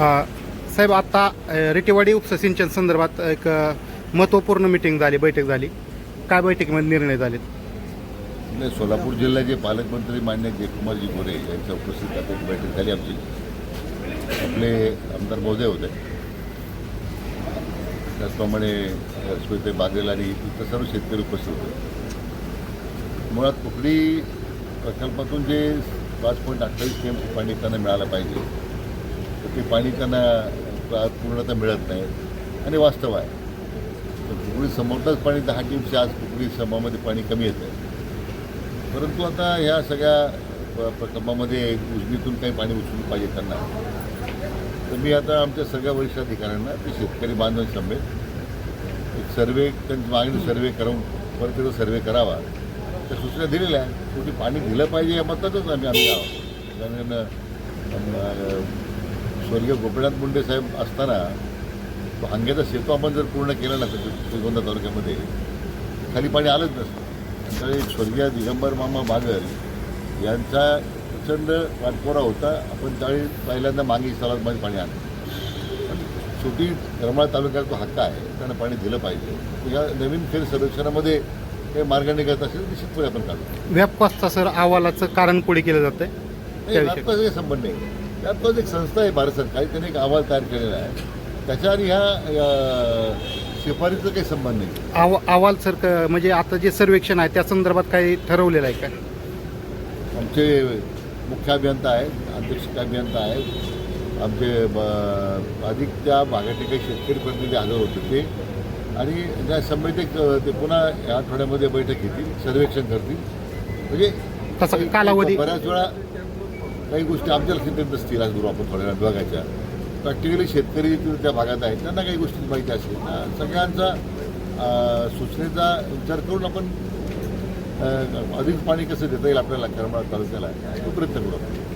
साहेब आत्ता रेटेवाडी उपसा सिंचन संदर्भात एक महत्त्वपूर्ण मिटिंग झाली बैठक झाली. काय बैठकीमध्ये निर्णय झालेत? आपले सोलापूर जिल्ह्याचे पालकमंत्री मान्य जयकुमारजी गोरे यांच्या उपस्थितीत एक बैठक झाली आमची. आपले आमदार महोदय होते. त्याचप्रमाणे स्मिते बागेल आणि इतर सर्व शेतकरी उपस्थित होते. मुळात कुकडी प्रकल्पातून जे पाच पॉईंट अठ्ठावीस टी एम पाणी त्यांना मिळालं पाहिजे ते पाणी त्यांना पूर्णतः मिळत नाही. आणि वास्तव आहे. तर कुकडी समोरच पाणी दहा टीमचे आज कुकडी समामध्ये पाणी कमी येतं आहे परंतु आता ह्या सगळ्या प- प्रकल्पामध्ये उजनीतून काही पाणी उचलून पाहिजे त्यांना. तर मी आता आमच्या सगळ्या वरिष्ठ अधिकाऱ्यांना ते शेतकरी बांधव समेत एक सर्वे त्यांची मागणी सर्वे करून परत सर्वे करावा. त्या सूचना दिलेल्या आहेत. शेवटी पाणी दिलं पाहिजे या मतातच आम्ही आम्ही आहोत. कारण स्वर्गीय गोपीनाथ मुंडे साहेब असताना तो हांग्याचा सेतू आपण जर पूर्ण केला नसेल श्रीगोंदा तालुक्यामध्ये खाली पाणी आलंच नसतं. त्यावेळी स्वर्गीय दिगंबर मामा बागल यांचा प्रचंड वाटपोरा होता. आपण त्यावेळी पहिल्यांदा मागे सलादमध्ये पाणी आणलं. शेवटी करमाळ तालुक्यात तो हक्क आहे. त्यांना पाणी दिलं पाहिजे. या नवीन फेर सर्वेक्षणामध्ये काही मार्ग निघत असेल निश्चितपणे आपण काढू. व्यापकोस्ता सर. अहवालाचं कारण पुढे केलं जातं काही संबंध नाही. व्यापकाच एक संस्था आहे भारत सरकार त्यांनी एक अहवाल तयार केलेला आहे. त्याच्या आणि ह्या शिफारीचा काही संबंध नाही. अहवा अहवाल सर क- म्हणजे आता जे सर्वेक्षण आहे त्या संदर्भात काही ठरवलेलं आहे का? आमचे मुख्य अभियंता आहेत अध्यक्षक अभियंता आहेत. आमचे ब- अधिक त्या भागाचे काही शेतकरी प्रतिनिधी हजर होते ते. आणि त्या समितीत ते पुन्हा या आठवड्यामध्ये बैठक घेतील सर्वेक्षण करतील. म्हणजे तसा कालावधी बऱ्याच वेळा काही गोष्टी आमच्या लक्षात येत नसतील आज गुरु आपण थोड्या वेळात बघायच्या. प्रॅक्टिकली शेतकरी त्या भागात आहेत त्यांना काही गोष्टी माहिती असेल. ना सगळ्यांचा सूचनेचा विचार करून आपण अधिक पाणी कसं देता येईल आपल्याला करमाळा तालुक्याला तो प्रयत्न करू आपण.